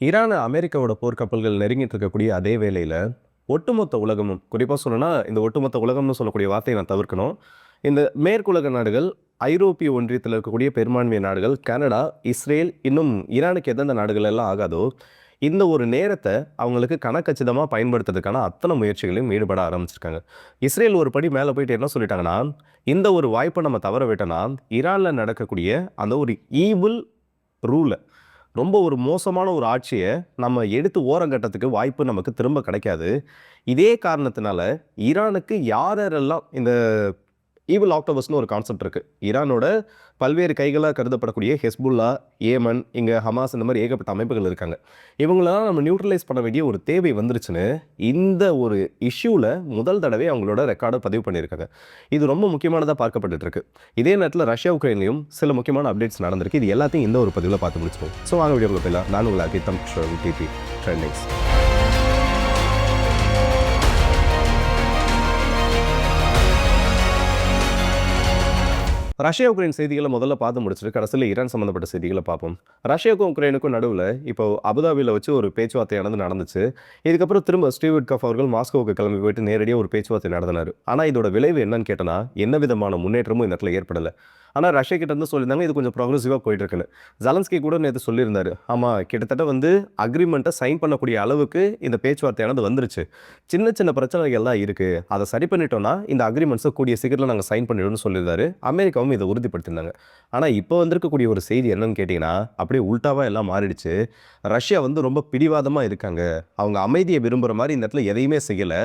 Iran அமெரிக்காவோட போர்க்கப்பல்கள் நெருங்கிட்டு இருக்கக்கூடிய அதே வேளையில் ஒட்டுமொத்த உலகமும் குறிப்பாக சொல்லணும்னா இந்த ஒட்டுமொத்த உலகம்னு சொல்லக்கூடிய வார்த்தையை நான் தவிர்க்கணும். இந்த மேற்குலக நாடுகள் ஐரோப்பிய ஒன்றியத்தில் இருக்கக்கூடிய பெரும்பான்மை நாடுகள் கனடா இஸ்ரேல் இன்னும் ஈரானுக்கு எந்தெந்த நாடுகள் எல்லாம் ஆகாதோ இந்த ஒரு நேரத்தை அவங்களுக்கு கணக்கச்சிதமாக பயன்படுத்துறதுக்கான அத்தனை முயற்சிகளையும் ஈடுபட ஆரம்பிச்சிருக்காங்க. இஸ்ரேல் ஒரு படி மேலே போயிட்டு என்ன சொல்லிட்டாங்கன்னா இந்த ஒரு வாய்ப்பை நம்ம தவற விட்டோம்னா ஈரானில் நடக்கக்கூடிய அந்த ஒரு ஈவில் ரூலை ரொம்ப ஒரு மோசமான ஒரு ஆட்சியை நம்ம எடுத்து ஓரங்கட்டத்துக்கு வாய்ப்பு நமக்கு திரும்ப கிடைக்காது. இதே காரணத்தினால ஈரானுக்கு யாரெல்லாம் இந்த ஈவில் ஆக்டோபஸ்னு ஒரு கான்செப்ட் இருக்குது ஈரானோட பல்வேறு கைகளாக கருதப்படக்கூடிய ஹெஸ்புல்லா ஏமன் இங்கே ஹமாஸ் இந்த மாதிரி ஏகப்பட்ட அமைப்புகள் இருக்காங்க. இவங்களெல்லாம் நம்ம நியூட்ரலைஸ் பண்ண வேண்டிய ஒரு தேவை வந்துருச்சுன்னு இந்த ஒரு இஷ்யூவில் முதல் தடவை அவங்களோட ரெக்கார்டை பதிவு பண்ணியிருக்காங்க. இது ரொம்ப முக்கியமானதாக பார்க்கப்பட்டு இருக்கு. இதே நேரத்தில் ரஷ்யா உக்ரைன்லையும் சில முக்கியமான அப்டேட்ஸ் நடந்திருக்கு. இது எல்லாத்தையும் இந்த ஒரு பதிவில் பார்த்து முடிச்சிருவோம் ஸோ வாங்க வீடியோ போயிடலாம். நான் உங்களை அகித்தம் டிபி ட்ரெண்டிங்ஸ் ரஷ்யா உக்ரைன் செய்திகளை முதல்ல பார்த்து முடிச்சுட்டு கடைசியில் ஈரான் சம்மந்தப்பட்ட செய்திகளை பார்ப்போம். ரஷ்யாவுக்கும் உக்ரைனுக்கும் நடுவில் இப்போ அபுதாபியில் வச்சு ஒரு பேச்சுவார்த்தையானது நடந்துச்சு. இதுக்கப்புறம் திரும்ப ஸ்டீவ் கஃப் அவர்கள் மாஸ்கோவுக்கு கிளம்பி போயிட்டு நேரடியாக ஒரு பேச்சுவார்த்தை நடத்தினார். ஆனால் இதோட விளைவு என்னன்னு கேட்டனா என்ன விதமான முன்னேற்றமும் இந்த இடத்துல ஏற்படலை. ஆனால் ரஷ்யா கிட்ட இருந்து சொல்லியிருந்தாங்க இது கொஞ்சம் ப்ரோக்ரஸிவாக போயிட்டு இருக்குன்னு ஜலன்ஸ்கி கூட நேற்று சொல்லியிருந்தாரு. ஆமாம் கிட்டத்தட்ட வந்து அக்ரிமெண்ட்டை சைன் பண்ணக்கூடிய அளவுக்கு இந்த பேச்சுவார்த்தையானது வந்துருச்சு. சின்ன சின்ன பிரச்சனைகள் எல்லாம் இருக்குது அதை சரி பண்ணிட்டோம்னா இந்த அக்ரிமெண்ட்ஸை கூடிய சீக்கிரத்தில் நாங்கள் சைன் பண்ணிடுவோம்னு சொல்லியிருந்தாரு. அமெரிக்காவும் இதை உறுதிப்படுத்தியிருந்தாங்க. ஆனால் இப்போ வந்திருக்கக்கூடிய ஒரு செய்தி என்னன்னு கேட்டிங்கன்னா அப்படியே உல்ட்டாவாக எல்லாம் மாறிடுச்சு. ரஷ்யா வந்து ரொம்ப பிடிவாதமாக இருக்காங்க. அவங்க அமைதியை விரும்புகிற மாதிரி இந்த இடத்துல எதையுமே செய்யலை.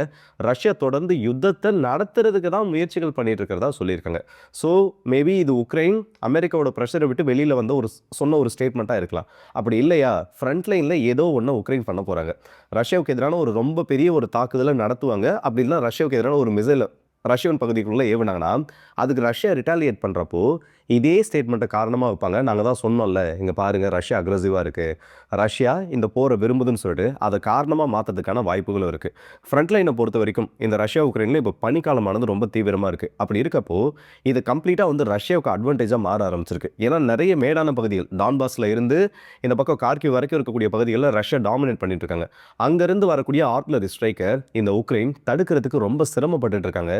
ரஷ்யா தொடர்ந்து யுத்தத்தை நடத்துறதுக்கு தான் முயற்சிகள் பண்ணிட்டு இருக்கிறதா சொல்லியிருக்காங்க. ஸோ மேபி இது உக்ரைன் அமெரிக்காவோட ப்ரெஷரை விட்டு வெளியில் வந்த ஒரு சொன்ன ஒரு ஸ்டேட்மெண்ட்டாக இருக்கலாம். அப்படி இல்லையா? ஃப்ரண்ட் லைனில் ஏதோ ஒன்று உக்ரைன் பண்ண போகிறாங்க ரஷ்யாவுக்கு எதிரான ஒரு ரொம்ப பெரிய ஒரு தாக்குதலை நடத்துவாங்க. அப்படி இல்லைனா ரஷ்யாவுக்கு எதிரான ஒரு மிசைல் ரஷ்யன் பகுதிக்குள்ளே ஏவினாங்கன்னா அதுக்கு ரஷ்யா ரிட்டாலியேட் பண்ணுறப்போ இதே ஸ்டேட்மெண்ட்டை காரணமாக வைப்பாங்க. நாங்கள் தான் சொன்னோம்ல இங்கே பாருங்கள் ரஷ்யா அக்ரஸிவாக இருக்குது ரஷ்யா இந்த போரை விரும்புதுன்னு சொல்லிட்டு அதை காரணமாக மாற்றதுக்கான வாய்ப்புகளும் இருக்குது ஃப்ரண்ட் லைனை பொறுத்த வரைக்கும் இந்த ரஷ்யா உக்ரைனில் இப்போ பனிக்காலமானது ரொம்ப தீவிரமாக இருக்குது அப்படி இருக்கப்போ இது கம்ப்ளீட்டாக வந்து ரஷ்யாவுக்கு அட்வான்டேஜாக மாற ஆரம்பிச்சிருக்கு. ஏன்னா நிறைய மேடான பகுதிகள் டான்பாஸில் இருந்து இந்த பக்கம் கார்கிவ் வரைக்கும் இருக்கக்கூடிய பகுதிகளில் ரஷ்யா டாமினேட் பண்ணிட்டு இருக்காங்க. அங்கேருந்து வரக்கூடிய ஆர்ட்லரி ஸ்ட்ரைக்கர் இந்த உக்ரைன் தடுக்கிறதுக்கு ரொம்ப சிரமப்பட்டு இருக்காங்க.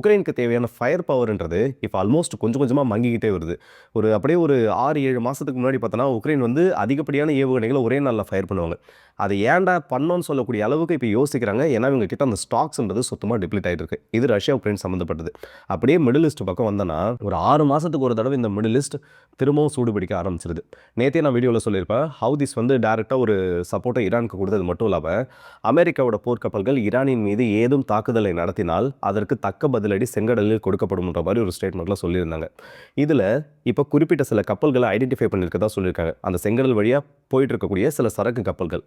உக்ரைனுக்கு தேவையான ஃபயர் பவர்ன்றது இப்போ ஆல்மோஸ்ட் கொஞ்சம் கொஞ்சமாக மங்கிக்கிட்டே வருது. ஒரு அப்படியே ஒரு ஆறு ஏழு மாதத்துக்கு முன்னாடி பார்த்தோன்னா உக்ரைன் வந்து அதிகப்படியான ஏவுகணைகளை ஒரே நாளில் ஃபயர் பண்ணுவாங்க. அதை ஏன்டா பண்ணோன்னு சொல்லக்கூடிய அளவுக்கு இப்போ யோசிக்கிறாங்க. ஏன்னா இவங்க கிட்ட அந்த ஸ்டாக்ஸ்ன்றது சுத்தமாக டிப்ளீட் ஆகிட்டு இருக்கு இது ரஷ்யா உக்ரைன் சம்மந்தப்பட்டது அப்படியே மிடில் ஈஸ்ட் பக்கம் வந்தோன்னா ஒரு ஆறு மாதத்துக்கு ஒரு தடவை இந்த மிடில் ஈஸ்ட் திரும்பவும் சூடு பிடிக்க ஆரம்பிச்சிருது. நேற்றே நான் வீடியோவில் சொல்லியிருப்பேன். ஹவுதிஸ் வந்து டேரெக்டாக ஒரு சப்போர்ட்டை ஈரானுக்கு கொடுத்தது மட்டும் இல்லாமல் அமெரிக்காவோட போர்க்கப்பல்கள் ஈரானின் மீது ஏதும் தாக்குதலை நடத்தினால் அதற்கு தக்க பதிலடி செங்கடலில் கொடுக்கப்படும்ன்ற மாதிரி ஒரு ஸ்டேட்மெண்ட்டில் சொல்லியிருந்தாங்க. இதில் இப்போ குறிப்பிட்ட சில கப்பல்களை ஐடென்டிஃபை பண்ணியிருக்கதா சொல்லியிருக்காங்க. அந்த செங்கடல் வழியாக போயிட்டு இருக்கக்கூடிய சில சரக்கு கப்பல்கள்.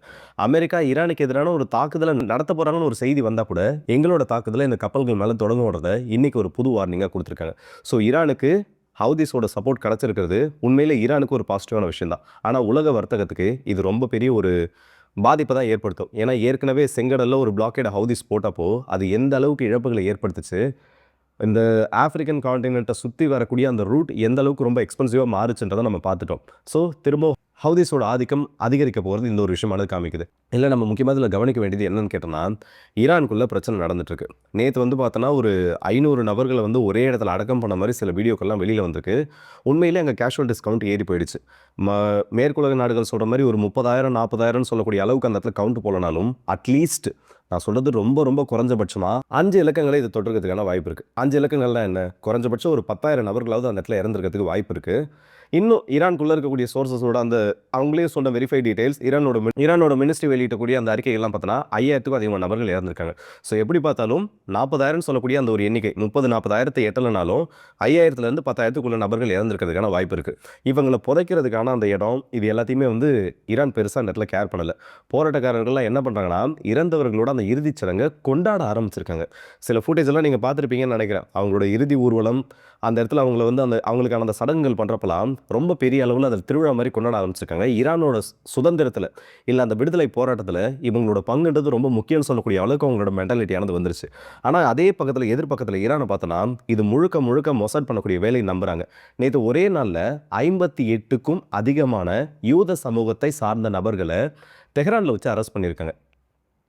அமெரிக்கா ஈரானுக்கு எதிரான ஒரு தாக்குதலை நடத்த போகிறாங்கன்னு ஒரு செய்தி வந்தால் கூட எங்களோட தாக்குதலை இந்த கப்பல்கள் மேலே தொடங்குறத இன்றைக்கி ஒரு புது வார்னிங்காக கொடுத்துருக்காங்க. ஸோ ஈரானுக்கு ஹவுதிஸோட சப்போர்ட் கிடச்சிருக்கிறது உண்மையில் ஈரானுக்கு ஒரு பாசிட்டிவான விஷயம் தான் ஆனால் உலக வர்த்தகத்துக்கு இது ரொம்ப பெரிய ஒரு பாதிப்பை தான் ஏற்படுத்தும். ஏன்னா ஏற்கனவே செங்கடலில் ஒரு பிளாக்கேட் ஹவுதிஸ் போட்டப்போ அது எந்த அளவுக்கு இழப்புகளை ஏற்படுத்துச்சு இந்த ஆஃப்ரிக்கன் காண்டினெண்ட்டை சுற்றி வரக்கூடிய அந்த ரூட் எந்த அளவுக்கு ரொம்ப எக்ஸ்பென்சிவாக மாறுச்சுன்றதை நம்ம பார்த்துட்டோம். ஸோ திரும்ப ஹவுதிஸோட ஆதிக்கம் அதிகரிக்க போகிறது இந்த ஒரு விஷயமானது காமிக்குது. இல்லை நம்ம முக்கியமாக இதில் கவனிக்க வேண்டியது என்னன்னு கேட்டோம்னா ஈரானுக்குள்ளே பிரச்சனை நடந்துட்டுருக்கு. நேற்று வந்து பார்த்தோன்னா ஒரு ஐநூறு நபர்களை வந்து ஒரே இடத்துல அடக்கம் பண்ண மாதிரி சில வீடியோக்கள்லாம் வெளியில் வந்திருக்கு. உண்மையிலே அங்கே கேஷுவல் டிஸ்கவுண்ட் ஏறி போயிடுச்சு. ம மேற்குலக நாடுகள் சொல்கிற மாதிரி ஒரு முப்பதாயிரம் நாற்பதாயிரம்னு சொல்லக்கூடிய அளவுக்கு அந்த இடத்துல கவுண்ட் போலனாலும் அட்லீஸ்ட் நான் சொல்கிறது ரொம்ப ரொம்ப குறைஞ்சபட்சமாக அஞ்சு இலக்கங்களை இது தொற்றுறதுக்கான வாய்ப்பு இருக்குது அஞ்சு இலக்கங்கள்லாம் என்ன? குறைஞ்சபட்சம் ஒரு பத்தாயிரம் நபர்களாவது அந்த இடத்துல இறந்துருக்கிறதுக்கு வாய்ப்பு இருக்குது இன்னும் ஈரான்குள்ளே இருக்கக்கூடிய சோர்சஸோட அந்த அவங்களே சொன்ன வெரிஃபை டீடைல்ஸ் ஈரானோட ஈரானோட மினிஸ்ட்ரி வெளியிட்டக்கூடிய அந்த அறிக்கைகள்லாம் பார்த்தோன்னா ஐயாயிரத்துக்கும் அதிகமான நபர்கள் இறந்துருக்காங்க. ஸோ எப்படி பார்த்தாலும் நாற்பதாயிரம் சொல்லக்கூடிய அந்த ஒரு எண்ணிக்கை முப்பது நாற்பதாயிரத்தை எட்டலைனாலும் ஐயாயிரத்துலேருந்து பத்தாயிரத்துக்குள்ள நபர்கள் இறந்துருக்கிறதுக்கான வாய்ப்பு இருக்குது இவங்களை புதைக்கிறதுக்கான அந்த இடம் இது எல்லாத்தையுமே வந்து ஈரான் பெருசாக அந்த இடத்துல கேர் பண்ணலை. போராட்டக்காரர்கள்லாம் என்ன பண்ணுறாங்கன்னா இறந்தவர்களோட அந்த இறுதிச் சடங்கை கொண்டாட ஆரம்பிச்சிருக்காங்க. சில ஃபுட்டேஜ் எல்லாம் நீங்கள் பார்த்துருப்பீங்கன்னு நினைக்கிறேன். அவங்களோட இறுதி ஊர்வலம் அந்த இடத்துல அவங்கள வந்து அந்த அவங்களுக்கான அந்த சடங்குகள் பண்ணுறப்பெல்லாம் ரொம்ப பெரிய அளவில் அதில் திருவிழா மாதிரி கொண்டாட ஆரம்பிச்சிருக்காங்க. ஈரானோட சுதந்திரத்தில் இல்லை அந்த விடுதலை போராட்டத்தில் இவங்களோட பங்குன்றது ரொம்ப முக்கியம்னு சொல்லக்கூடிய அளவுக்கு அவங்களோட மென்டாலிட்டியானது வந்துருச்சு. ஆனால் அதே பக்கத்தில் எதிர்பக்கத்தில் ஈரானை பார்த்தோன்னா இது முழுக்க முழுக்க மொசட் பண்ணக்கூடிய வேலையை நம்புகிறாங்க நேற்று ஒரே நாளில் ஐம்பத்தி எட்டுக்கும் அதிகமான யூத சமூகத்தை சார்ந்த நபர்களை தெஹ்ரானில் வச்சு அரெஸ்ட் பண்ணியிருக்காங்க.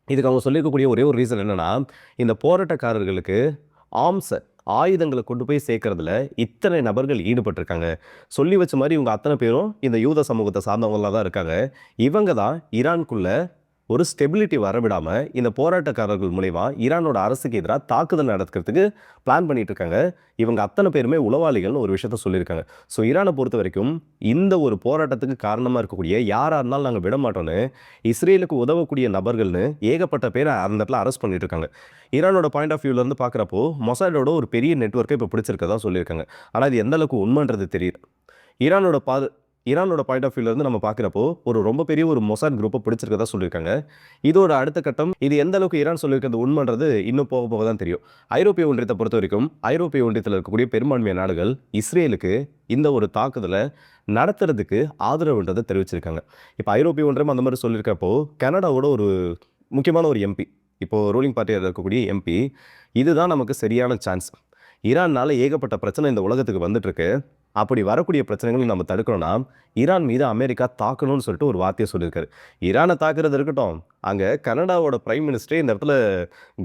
இதுக்கு அவங்க சொல்லியிருக்கக்கூடிய ஒரே ஒரு ரீசன் என்னென்னா இந்த போராட்டக்காரர்களுக்கு ஆம்ஸை ஆயுதங்களை கொண்டு போய் சேர்க்கறதுல இத்தனை நபர்கள் ஈடுபட்டிருக்காங்க. சொல்லி வச்ச மாதிரி இவங்க அத்தனை பேரும் இந்த யூத சமூகத்தை சார்ந்தவங்களாக தான் இருக்காங்க. இவங்க தான் ஈரான்குள்ளே ஒரு ஸ்டெபிலிட்டி வரவிடாம இந்த போராட்டக்காரர்கள் மூலயமா ஈரானோட அரசுக்கு எதிராக தாக்குதல் நடத்துறதுக்கு பிளான் பண்ணிட்டு இருக்காங்க இவங்க அத்தனை பேருமே உளவாளிகள்னு ஒரு விஷயத்த சொல்லியிருக்காங்க. ஸோ ஈரானை பொறுத்த வரைக்கும் இந்த ஒரு போராட்டத்துக்கு காரணமாக இருக்கக்கூடிய யாராக இருந்தாலும் நாங்கள் விட மாட்டோம்னு இஸ்ரேலுக்கு உதவக்கூடிய நபர்கள்னு ஏகப்பட்ட பேரை அந்த இடத்துல அரெஸ்ட் பண்ணிட்டு இருக்காங்க ஈரானோட பாயிண்ட் ஆஃப் வியூலேருந்து பார்க்குறப்போ மொசாடோட ஒரு பெரிய நெட்ஒர்க்கை இப்போ பிடிச்சிருக்கதா சொல்லியிருக்காங்க. ஆனால் இது எந்த அளவுக்கு உண்மைன்றது தெரியுது ஈரானோட பாது ஈரானோட பாயிண்ட் ஆஃப் வியூலேருந்து நம்ம பார்க்குறப்போ ஒரு ரொம்ப பெரிய ஒரு மொசாட் குரூப்பை பிடிச்சிருக்கதா சொல்லியிருக்காங்க. இதோட அடுத்த கட்டம் இது எந்த அளவுக்கு ஈரான் சொல்லியிருக்கிறது உண்மைன்றது இன்னும் போக போக தான் தெரியும். ஐரோப்பிய ஒன்றியத்தை பொறுத்த வரைக்கும் ஐரோப்பிய ஒன்றியத்தில் இருக்கக்கூடிய பெரும்பான்மையான நாடுகள் இஸ்ரேலுக்கு இந்த ஒரு தாக்குதலை நடத்துறதுக்கு ஆதரவுன்றதை தெரிவிச்சிருக்காங்க. இப்போ ஐரோப்பிய ஒன்றியம் அந்த மாதிரி சொல்லியிருக்கப்போ கனடாவோட ஒரு முக்கியமான ஒரு எம்பி இப்போது ரூலிங் பார்ட்டியில் இருக்கக்கூடிய எம்பி இதுதான் நமக்கு சரியான சான்ஸ் ஈரான்னால் ஏகப்பட்ட பிரச்சனை இந்த உலகத்துக்கு வந்துட்டுருக்கு அப்படி வரக்கூடிய பிரச்சனைகளை நம்ம தடுக்கணும்னா ஈரான் மீது அமெரிக்கா தாக்கணும்னு சொல்லிட்டு ஒரு வார்த்தையை சொல்லியிருக்காரு. ஈரானை தாக்குறது இருக்கட்டும். அங்கே கனடாவோட பிரைம் மினிஸ்டரே இந்த இடத்துல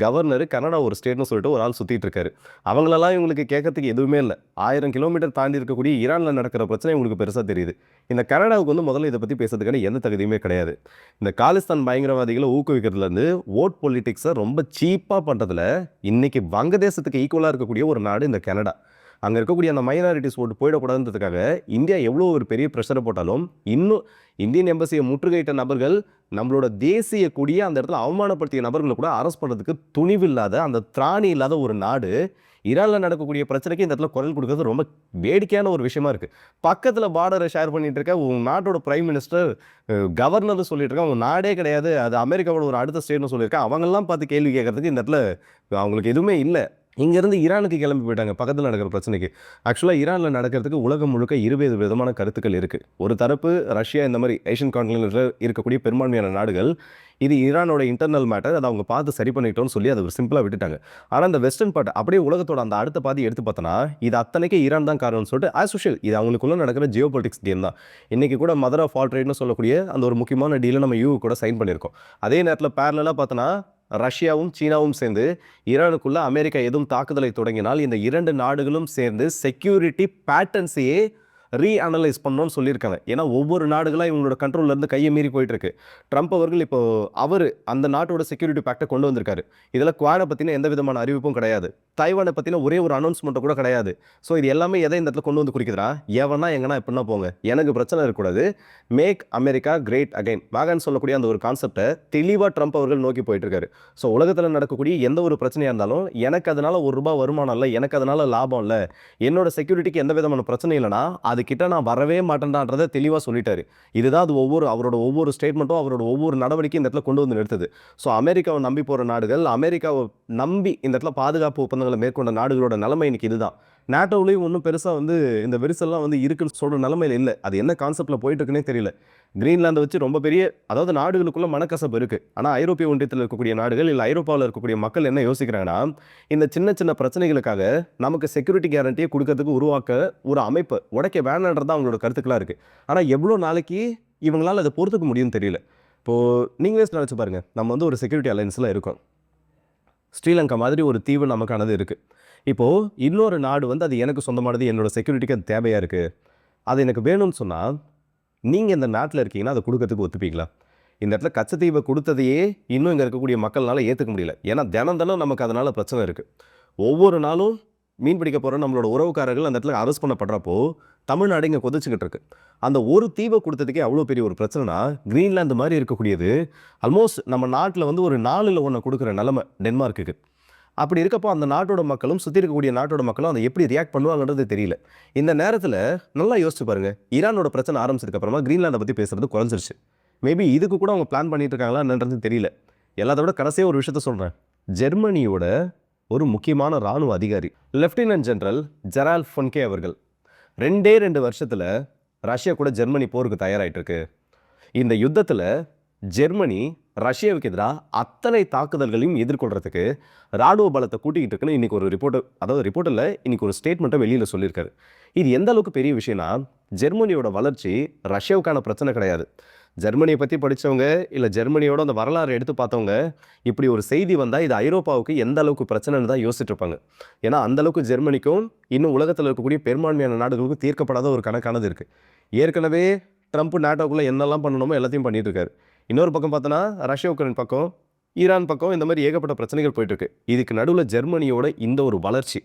கவர்னர் கனடா ஒரு ஸ்டேட்னு சொல்லிட்டு ஒரு ஆள் சுற்றிட்டு இருக்காரு. அவங்களெல்லாம் இவங்களுக்கு கேட்கறதுக்கு எதுவுமே இல்லை. ஆயிரம் கிலோமீட்டர் தாண்டி இருக்கக்கூடிய ஈரானில் நடக்கிற பிரச்சனை இவங்களுக்கு பெருசாக தெரியுது. இந்த கனடாவுக்கு வந்து முதல்ல இதை பற்றி பேசுறதுக்கான எந்த தகுதியுமே கிடையாது. இந்த காலிஸ்தான் பயங்கரவாதிகளை ஊக்குவிக்கிறதுலேருந்து ஓட் பொலிட்டிக்ஸை ரொம்ப சீப்பாக பண்ணுறதுல இன்றைக்கி வங்கதேசத்துக்கு ஈக்குவலாக இருக்கக்கூடிய ஒரு நாடு இந்த கனடா. அங்கே இருக்கக்கூடிய அந்த மைனாரிட்டிஸ் ஓட்டு போயிடக்கூடாதுன்றதுக்காக இந்தியா எவ்வளோ ஒரு பெரிய ப்ரெஷரை போட்டாலும் இன்னும் இந்தியன் எம்பசியை முற்றுகையிட்ட நபர்கள் நம்மளோட தேசிய கொடியை அந்த இடத்துல அவமானப்படுத்திய நபர்களை கூட அரெஸ்ட் பண்ணுறதுக்கு துணிவில்லாத அந்த திராணி இல்லாத ஒரு நாடு ஈரானில் நடக்கக்கூடிய பிரச்சனைக்கு இந்த இடத்துல குரல் கொடுக்கறது ரொம்ப வேடிக்கையான ஒரு விஷயமா இருக்குது பக்கத்தில் பார்டரை ஷேர் பண்ணிட்டு இருக்க உங்கள் நாட்டோட பிரைம் மினிஸ்டர் கவர்னர் சொல்லிட்டு இருக்கேன் அவங்க நாடே கிடையாது அது அமெரிக்காவோட ஒரு அடுத்த ஸ்டேட்னு சொல்லியிருக்கேன் அவங்கெல்லாம் பார்த்து கேள்வி கேட்கறதுக்கு இந்த இடத்துல அவங்களுக்கு எதுவுமே இல்லை. இங்கேருந்து ஈரானுக்கு கிளம்பி போயிட்டாங்க. பக்கத்தில் நடக்கிற பிரச்சனைக்கு. ஆக்சுவலாக ஈரானில் நடக்கிறதுக்கு உலகம் முழுக்க இருபது விதமான கருத்துக்கள் இருக்குது ஒரு தரப்பு ரஷ்யா இந்த மாதிரி ஏஷியன் கான்டினென்ட்டில் இருக்கக்கூடிய பெரும்பான்மையான நாடுகள் இது ஈரானோட இன்டர்னல் மேட்டர் அதை அவங்க பார்த்து சரி பண்ணிட்டோம்னு சொல்லி அதை சிம்பிளாக விட்டுட்டாங்க. ஆனால் அந்த வெஸ்டர்ன் பார்ட் அப்படியே உலகத்தோட அந்த அடுத்த பாதி எடுத்து பார்த்தோன்னா இது அத்தனைக்கு ஈரான் தான் காரணம்னு சொல்லிட்டு ஆஸ் யூஷுவல் இது அவங்களுக்குள்ள நடக்கிற ஜியோ பொலிட்டிக்ஸ் கேம் தான். இன்றைக்கி கூட மதர் ஆஃப் ஆல் ட்ரேட்னு சொல்லக்கூடிய அந்த ஒரு முக்கியமான டீலை நம்ம யூ கூட சைன் பண்ணியிருக்கோம். அதே நேரத்தில் பேரலாக பார்த்தோன்னா ரஷ்யாவும் சீனாவும் சேர்ந்து ஈரானுக்குள்ள அமெரிக்கா எதுவும் தாக்குதலை தொடங்கினால் இந்த இரண்டு நாடுகளும் சேர்ந்து செக்யூரிட்டி பேட்டர்ன்ஸையே ரீஅனலைஸ் பண்ணணும்னு சொல்லியிருக்காங்க. ஏன்னா ஒவ்வொரு நாடுகளாக இவங்களோட கண்ட்ரோல்லேருந்து கையை மீறி போயிட்டுருக்கு. ட்ரம்ப் அவர்கள் இப்போ அவர் அந்த நாட்டோட செக்யூரிட்டி பேக்டை கொண்டு வந்திருக்காரு. இதில் குவானை பற்றின எந்த விதமான அறிவிப்பும் கிடையாது. தைவானை பற்றின ஒரே ஒரு அனௌன்ஸ்மெண்ட்டை கூட கிடையாது. ஸோ இது எல்லாமே எதை இந்த இடத்துல கொண்டு வந்து குறிக்கிறா எவனா எங்கன்னா எப்படின்னா போங்க. எனக்கு பிரச்சனை இருக்கக்கூடாது. மேக் அமெரிக்கா கிரேட் அகைன் வாகன் சொல்லக்கூடிய அந்த ஒரு கான்செப்டை தெளிவாக ட்ரம்ப் அவர்கள் நோக்கி போயிட்டு இருக்காரு ஸோ உலகத்தில் நடக்கக்கூடிய எந்த ஒரு பிரச்சனையாக இருந்தாலும் எனக்கு அதனால் ஒரு ரூபாய் வருமானம் இல்லை எனக்கு அதனால் லாபம் இல்லை என்னோட செக்யூரிட்டிக்கு எந்த விதமான பிரச்சனை இல்லைனா அதுக்கிட்ட நான் வரவே மாட்டேன்டான்றதை தெளிவாக சொல்லிட்டாரு. இதுதான் அது ஒவ்வொரு அவரோட ஒவ்வொரு ஸ்டேட்மெண்ட்டும் அவரோட ஒவ்வொரு நடவடிக்கையும் இந்த இடத்துல கொண்டு வந்து நிறுத்துது. ஸோ அமெரிக்காவை நம்பி போகிற நாடுகள் அமெரிக்காவை நம்பி இந்த இடத்துல பாதுகாப்பு ஒப்பந்தங்களை மேற்கொண்ட நாடுகளோட நிலைமை இன்னைக்கு இதுதான். நேட்டோவிலையும் ஒன்றும் பெருசாக வந்து இந்த வெரிசல்லாம் வந்து இருக்குன்னு சொல்கிற நிலமையில இல்லை. அது என்ன கான்செப்டில் போயிட்டு இருக்குன்னே தெரியல. கிரீன்லாந்தை வச்சு ரொம்ப பெரிய அதாவது நாடுகளுக்குள்ள மனக்கசப்பு இருக்குது ஆனால் ஐரோப்பிய ஒன்றியத்தில் இருக்கக்கூடிய நாடுகள் இல்லை ஐரோப்பாவில் இருக்கக்கூடிய மக்கள் என்ன யோசிக்கிறாங்கன்னா இந்த சின்ன சின்ன பிரச்சனைகளுக்காக நமக்கு செக்யூரிட்டி கேரண்டியை கொடுக்கறதுக்கு உருவாக்க ஒரு அமைப்பு உடைக்க வேணான்றது தான் அவங்களோட கருத்துக்களாக இருக்குது ஆனால் எவ்வளோ நாளைக்கு இவங்களால அதை பொறுத்துக்க முடியும்னு தெரியல. இப்போது நீங்களே நினச்சி பாருங்கள் நம்ம வந்து ஒரு செக்யூரிட்டி அலைன்ஸில் இருக்கோம். ஸ்ரீலங்கா மாதிரி ஒரு தீவு நமக்கானது இருக்குது இப்போது இன்னொரு நாடு வந்து அது எனக்கு சொந்தமானது என்னோட செக்யூரிட்டிக்கு அது தேவையாக இருக்குது அது எனக்கு வேணும்னு சொன்னால் நீங்கள் இந்த நாட்டில் இருக்கீங்கன்னா அதை கொடுக்கறதுக்கு ஒத்துப்பீங்களா? இந்த இடத்துல கச்சத்தீவை கொடுத்ததையே இன்னும் இங்கே இருக்கக்கூடிய மக்கள்னால ஏற்றுக்க முடியல. ஏன்னா தினம் தினம் நமக்கு அதனால் பிரச்சனை இருக்குது ஒவ்வொரு நாளும் மீன் பிடிக்க போகிற நம்மளோட உறவுக்காரர்கள் அந்த இடத்துல அரெஸ்ட் பண்ணப்படுறப்போ தமிழ்நாடு இங்கே கொதிச்சுக்கிட்டு இருக்கு. அந்த ஒரு தீவை கொடுத்ததுக்கே அவ்வளோ பெரிய ஒரு பிரச்சனைனா கிரீன்லாந்து மாதிரி இருக்கக்கூடியது ஆல்மோஸ்ட் நம்ம நாட்டில் வந்து ஒரு நாலில் ஒன்று கொடுக்குற நிலமை டென்மார்க்குக்கு. அப்படி இருக்கப்போ அந்த நாட்டோட மக்களும் சுற்றி இருக்கக்கூடிய நாட்டோட மக்களும் அதை எப்படி ரியாக்ட் பண்ணுவாங்கன்றது தெரியல. இந்த நேரத்தில் நல்லா யோசிச்சு பாருங்க ஈரானோட பிரச்சனை ஆரம்பிச்சதுக்கு அப்புறமா கிரீன்லாண்டை பற்றி பேசுறது குறைஞ்சிருச்சு. மேபி இதுக்கு கூட அவங்க பிளான் பண்ணிட்டு இருக்காங்களான்றது தெரியல. எல்லாத்தோட விட கடைசியாக ஒரு விஷயத்த சொல்கிறேன் ஜெர்மனியோட ஒரு முக்கியமான ராணுவ அதிகாரி. லெஃப்டினன்ட் ஜெனரல் ஜெரால் ஃபொன்கே அவர்கள் ரெண்டே ரெண்டு வருஷத்தில் ரஷ்யா கூட ஜெர்மனி போருக்கு தயாராகிட்டு இருக்கு இந்த யுத்தத்தில் ஜெர்மனி ரஷ்யாவுக்கு எதிராக அத்தனை தாக்குதல்களையும் எதிர்கொள்கிறதுக்கு ராணுவ பலத்தை கூட்டிகிட்டு இருக்குன்னு இன்னைக்கு ஒரு ரிப்போர்ட் அதாவது ரிப்போர்ட்டில் இன்றைக்கி ஒரு ஸ்டேட்மெண்ட்டை வெளியில் சொல்லியிருக்காரு. இது எந்த அளவுக்கு பெரிய விஷயம்னா ஜெர்மனியோட வளர்ச்சி ரஷ்யாவுக்கான பிரச்சனை கிடையாது. ஜெர்மனியை பற்றி படித்தவங்க இல்லை ஜெர்மனியோட அந்த வரலாறு எடுத்து பார்த்தவங்க இப்படி ஒரு செய்தி வந்தால் இது ஐரோப்பாவுக்கு எந்த அளவுக்கு பிரச்சனைன்னு தான் யோசிச்சுட்ருப்பாங்க ஏன்னா அந்தளவுக்கு ஜெர்மனிக்கும் இன்னும் உலகத்தில் இருக்கக்கூடிய பெரும்பான்மையான நாடுகளுக்கும் தீர்க்கப்படாத ஒரு கணக்கானது இருக்குது ஏற்கனவே ட்ரம்ப் நாட்டோக்குள்ளே என்னெல்லாம் பண்ணணுமோ எல்லாத்தையும் பண்ணிட்டு இருக்காரு. இன்னொரு பக்கம் பார்த்தோன்னா ரஷ்யா உக்ரைன் பக்கம் ஈரான் பக்கம் இந்த மாதிரி ஏகப்பட்ட பிரச்சனைகள் போயிட்டுருக்கு இதுக்கு நடுவில் ஜெர்மனியோட இந்த ஒரு வளர்ச்சி.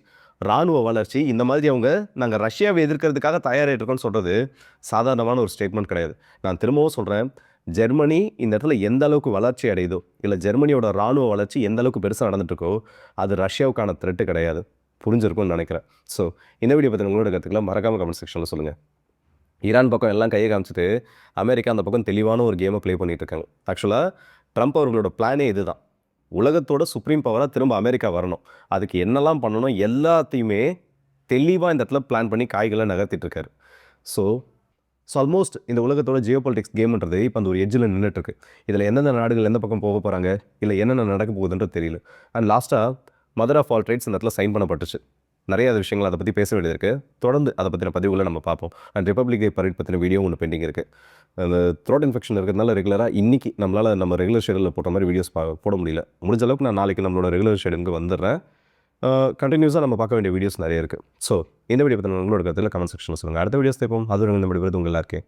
ராணுவ வளர்ச்சி இந்த மாதிரி அவங்க நாங்கள் ரஷ்யாவை எதிர்க்கிறதுக்காக தயாராகிட்டு இருக்கோம்னு சொல்கிறது சாதாரணமான ஒரு ஸ்டேட்மெண்ட் கிடையாது. நான் திரும்பவும் சொல்கிறேன் ஜெர்மனி இந்த இடத்துல எந்த அளவுக்கு வளர்ச்சி அடையுதோ இல்லை ஜெர்மனியோட ராணுவ வளர்ச்சி எந்த அளவுக்கு பெருசாக நடந்துட்டுருக்கோ அது ரஷ்யாவுக்கான த்ரெட்டு கிடையாது. புரிஞ்சிருக்கும்னு நினைக்கிறேன். ஸோ இந்த வீடியோ பற்றி உங்களோட கற்றுக்கலாம் மறக்காமல் கமெண்ட் செக்ஷனில் சொல்லுங்கள் ஈரான் பக்கம் எல்லாம் கையை காமிச்சிட்டு அமெரிக்கா அந்த பக்கம் தெளிவான ஒரு கேமை ப்ளே பண்ணிகிட்டு இருக்காங்க. ஆக்சுவலாக ட்ரம்ப் அவர்களோட பிளானே இதுதான். உலகத்தோட சுப்ரீம் பவராக திரும்ப அமெரிக்கா வரணும். அதுக்கு என்னெல்லாம் பண்ணணும் எல்லாத்தையுமே தெளிவாக இந்த இடத்துல பிளான் பண்ணி காய்களை நகர்த்திட்டுருக்காரு ஸோ ஸோ ஆல்மோஸ்ட் இந்த உலகத்தோட ஜியோ பாலிட்டிக்ஸ் கேம்ன்றது இப்போ அந்த ஒரு எஜ்ஜில் நின்றுட்டுருக்கு இதில் எந்தெந்த நாடுகள் எந்த பக்கம் போக போகிறாங்க இல்லை என்னென்ன நடக்க போகுதுன்றது தெரியல. அண்ட் லாஸ்ட்டாக மதர் ஆஃப் ஆல் ட்ரேட்ஸ் இந்த இடத்துல சைன் பண்ணப்பட்டுச்சு. நிறைய விஷயங்கள் அதை பற்றி பேச வேண்டியது இருக்குது தொடர்ந்து அதை பற்றின பதிவுகளை நம்ம பார்ப்போம். அண்ட் ரிப்பப்ளிக் டே பரேட் பற்றின வீடியோ ஒன்று பெண்டிங் இருக்குது அந்த த்ரோட் இன்ஃபெக்ஷன் இருக்கிறதுனால ரெகுலராக இன்றைக்கி நம்மளால் நம்ம ரெகுலர் ஷெடியூலில் போட்ட மாதிரி வீடியோஸ் பா போட முடியல. முடிஞ்ச அளவுக்கு நான் நாளைக்கு நம்மளோட ரெகுலர் ஷெடியூலுக்கு வந்துடுறேன். கண்டினியூஸாக நம்ம பார்க்க வேண்டிய வீடியோஸ் நிறைய இருக்குது ஸோ இந்த வீடியோ பற்றின உங்களோட கருத்தில் கமெண்ட் செக்ஷனில் சொல்லுங்கள் அடுத்த வீடியோஸ் தேப்போம் அது இந்த வீடியோ உங்கள் எல்லாருக்கே